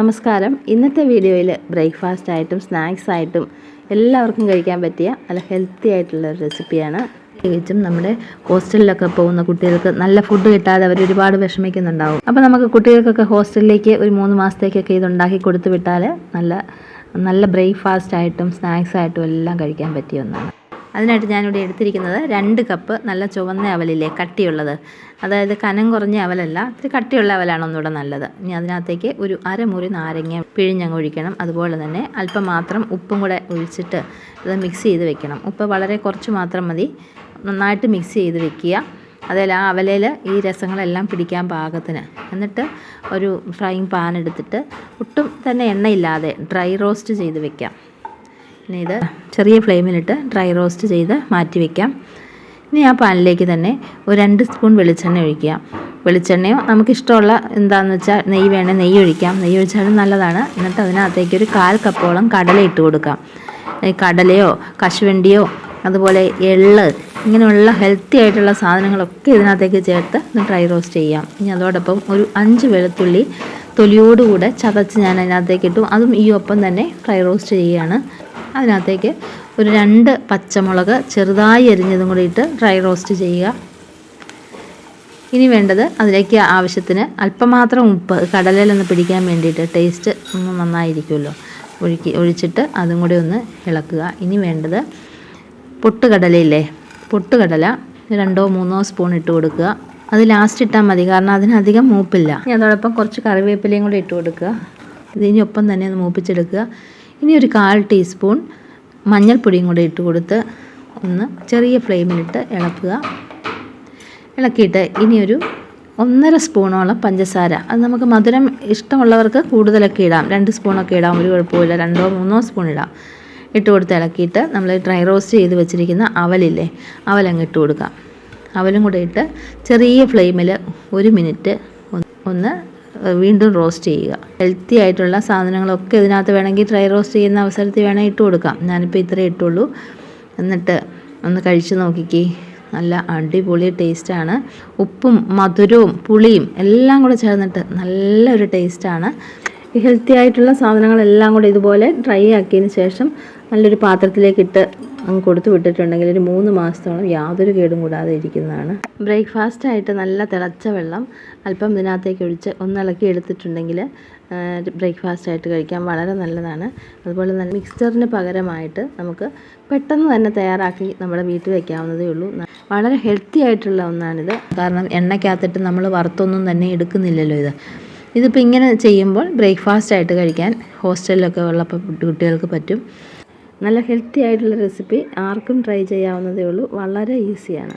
നമസ്കാരം. ഇന്നത്തെ വീഡിയോയിൽ ബ്രേക്ക്ഫാസ്റ്റ് ആയിട്ടും സ്നാക്സ് ആയിട്ടും എല്ലാവർക്കും കഴിക്കാൻ പറ്റിയ നല്ല ഹെൽത്തി ആയിട്ടുള്ള ഒരു റെസിപ്പിയാണ്. പ്രത്യേകിച്ചും നമ്മുടെ ഹോസ്റ്റലിലൊക്കെ പോകുന്ന കുട്ടികൾക്ക് നല്ല ഫുഡ് കിട്ടാതെ അവർ ഒരുപാട് വിഷമിക്കുന്നുണ്ടാവും. അപ്പോൾ നമുക്ക് കുട്ടികൾക്കൊക്കെ ഹോസ്റ്റലിലേക്ക് ഒരു മൂന്ന് മാസത്തേക്കൊക്കെ ഇത് ഉണ്ടാക്കി കൊടുത്തു വിട്ടാൽ നല്ല നല്ല ബ്രേക്ക്ഫാസ്റ്റ് ആയിട്ടും സ്നാക്സ് ആയിട്ടും എല്ലാം കഴിക്കാൻ പറ്റിയ ഒന്നാണ്. അതിനായിട്ട് ഞാനിവിടെ എടുത്തിരിക്കുന്നത് രണ്ട് കപ്പ് നല്ല ചുവന്ന അവലില്ലേ കട്ടിയുള്ളത്. അതായത് കനം കുറഞ്ഞ അവലല്ല ഇത്തിരി കട്ടിയുള്ള അവലാണ് ഒന്നുകൂടെ നല്ലത്. ഇനി അതിനകത്തേക്ക് ഒരു അരമുറി നാരങ്ങ പിഴിഞ്ഞങ്ങ് ഒഴിക്കണം. അതുപോലെ തന്നെ അല്പം മാത്രം ഉപ്പും കൂടെ ഒഴിച്ചിട്ട് ഇത് മിക്സ് ചെയ്ത് വെക്കണം. ഉപ്പ് വളരെ കുറച്ച് മാത്രം മതി. നന്നായിട്ട് മിക്സ് ചെയ്ത് വെക്കുക. അതിൽ ആ അവലയിൽ ഈ രസങ്ങളെല്ലാം പിടിക്കാൻ പാകത്തിന്. എന്നിട്ട് ഒരു ഫ്രൈങ് പാൻ എടുത്തിട്ട് ഒട്ടും തന്നെ എണ്ണയില്ലാതെ ഡ്രൈ റോസ്റ്റ് ചെയ്ത് വെക്കാം. ഇനി ഇത് ചെറിയ ഫ്ലെയിമിലിട്ട് ഡ്രൈ റോസ്റ്റ് ചെയ്ത് മാറ്റി വയ്ക്കാം ഇനി ആ പാനിലേക്ക് തന്നെ ഒരു രണ്ട് സ്പൂൺ വെളിച്ചെണ്ണ ഒഴിക്കുക. വെളിച്ചെണ്ണയോ നമുക്കിഷ്ടമുള്ള എന്താണെന്ന് വെച്ചാൽ നെയ്യ് വേണേൽ നെയ്യ് ഒഴിക്കാം. നെയ്യ് ഒഴിച്ചാലും നല്ലതാണ്. എന്നിട്ട് അതിനകത്തേക്ക് ഒരു കാൽ കപ്പോളം കടല ഇട്ട് കൊടുക്കാം. കടലയോ കശുവണ്ടിയോ അതുപോലെ എള്ള് ഇങ്ങനെയുള്ള ഹെൽത്തി ആയിട്ടുള്ള സാധനങ്ങളൊക്കെ ഇതിനകത്തേക്ക് ചേർത്ത് ഒന്ന് ഡ്രൈ റോസ്റ്റ് ചെയ്യാം. ഇനി അതോടൊപ്പം ഒരു അഞ്ച് വെളുത്തുള്ളി തൊലിയോടുകൂടെ ചതച്ച് ഞാൻ അതിനകത്തേക്ക് ഇട്ടു. അതും ഈ ഒപ്പം തന്നെ ഫ്രൈ റോസ്റ്റ് ചെയ്യുകയാണ്. അതിനകത്തേക്ക് ഒരു രണ്ട് പച്ചമുളക് ചെറുതായി എരിഞ്ഞതും കൂടി ഇട്ട് ഡ്രൈ റോസ്റ്റ് ചെയ്യുക. ഇനി വേണ്ടത് അതിലേക്ക് ആവശ്യത്തിന് അല്പമാത്രം ഉപ്പ് കടലയിലൊന്ന് പിടിക്കാൻ വേണ്ടിയിട്ട് ടേസ്റ്റ് ഒന്ന് നന്നായിരിക്കുമല്ലോ. ഒഴുക്കി ഒഴിച്ചിട്ട് അതും കൂടി ഒന്ന് ഇളക്കുക. ഇനി വേണ്ടത് പൊട്ടുകടലയില്ലേ? പൊട്ടുകടല രണ്ടോ മൂന്നോ സ്പൂൺ ഇട്ട് കൊടുക്കുക. അത് ലാസ്റ്റ് ഇട്ടാൽ മതി കാരണം അതിനധികം മൂപ്പില്ല. ഇനി അതോടൊപ്പം കുറച്ച് കറിവേപ്പിലയും കൂടി ഇട്ട് കൊടുക്കുക. ഇതിനൊപ്പം തന്നെ ഒന്ന് മൂപ്പിച്ചെടുക്കുക. ഇനി ഒരു കാൽ ടീസ്പൂൺ മഞ്ഞൾപ്പൊടിയും കൂടെ ഇട്ട് കൊടുത്ത് ഒന്ന് ചെറിയ ഫ്ലെയിമിലിട്ട് ഇളക്കുക. ഇളക്കിയിട്ട് ഇനിയൊരു ഒന്നര സ്പൂണോളം പഞ്ചസാര. അത് നമുക്ക് മധുരം ഇഷ്ടമുള്ളവർക്ക് കൂടുതലൊക്കെ ഇടാം. രണ്ട് സ്പൂണൊക്കെ ഇടാം. ഒരു കുഴപ്പമില്ല രണ്ടോ മൂന്നോ സ്പൂൺ ഇടാം. ഇട്ട് കൊടുത്ത് ഇളക്കിയിട്ട് നമ്മൾ ഡ്രൈ റോസ്റ്റ് ചെയ്ത് വെച്ചിരിക്കുന്ന അവലില്ലേ അവലങ്ങ് ഇട്ട് കൊടുക്കാം. അവലും കൂടെ ഇട്ട് ചെറിയ ഫ്ലെയിമിൽ ഒരു മിനിറ്റ് ഒന്ന് വീണ്ടും റോസ്റ്റ് ചെയ്യുക. ഹെൽത്തി ആയിട്ടുള്ള സാധനങ്ങളൊക്കെ ഇതിനകത്ത് വേണമെങ്കിൽ ഡ്രൈ റോസ്റ്റ് ചെയ്യുന്ന അവസരത്തിൽ വേണമെങ്കിൽ ഇട്ട് കൊടുക്കാം. ഞാനിപ്പോൾ ഇത്രേ ഇട്ടുള്ളൂ. എന്നിട്ട് ഒന്ന് കഴിച്ച് നോക്കിക്കേ. നല്ല അടിപൊളി ടേസ്റ്റാണ് ഉപ്പും മധുരവും പുളിയും എല്ലാം കൂടെ ചേർന്നിട്ട് നല്ലൊരു ടേസ്റ്റാണ് ഹെൽത്തി ആയിട്ടുള്ള സാധനങ്ങളെല്ലാം കൂടെ ഇതുപോലെ ഡ്രൈ ആക്കിയതിന് ശേഷം നല്ലൊരു പാത്രത്തിലേക്ക് ഇട്ട് അങ്ങ് കൊടുത്തു വിട്ടിട്ടുണ്ടെങ്കിൽ ഒരു മൂന്ന് മാസത്തോളം യാതൊരു കേടും കൂടാതെ ഇരിക്കുന്നതാണ്. ബ്രേക്ക്ഫാസ്റ്റായിട്ട് നല്ല തിളച്ച വെള്ളം അല്പം ഇതിനകത്തേക്ക് ഒഴിച്ച് ഒന്നിളക്കി എടുത്തിട്ടുണ്ടെങ്കിൽ ബ്രേക്ക്ഫാസ്റ്റായിട്ട് കഴിക്കാൻ വളരെ നല്ലതാണ്. അതുപോലെ തന്നെ മിക്സ്ചറിന് പകരമായിട്ട് നമുക്ക് പെട്ടെന്ന് തന്നെ തയ്യാറാക്കി നമ്മുടെ വീട്ടിൽ വയ്ക്കാവുന്നതേ ഉള്ളൂ. വളരെ ഹെൽത്തി ആയിട്ടുള്ള ഒന്നാണിത്. കാരണം എണ്ണയ്ക്കകത്തിട്ട് നമ്മൾ വറുത്തൊന്നും തന്നെ എടുക്കുന്നില്ലല്ലോ ഇത്. ഇതിപ്പോൾ ഇങ്ങനെ ചെയ്യുമ്പോൾ ബ്രേക്ക്ഫാസ്റ്റ് ആയിട്ട് കഴിക്കാൻ ഹോസ്റ്റലിലൊക്കെ ഉള്ളപ്പോൾ കുട്ടികൾക്ക് പറ്റും. നല്ല ഹെൽത്തി ആയിട്ടുള്ള റെസിപ്പി ആർക്കും ട്രൈ ചെയ്യാവുന്നതേ ഉള്ളൂ. വളരെ ഈസിയാണ്.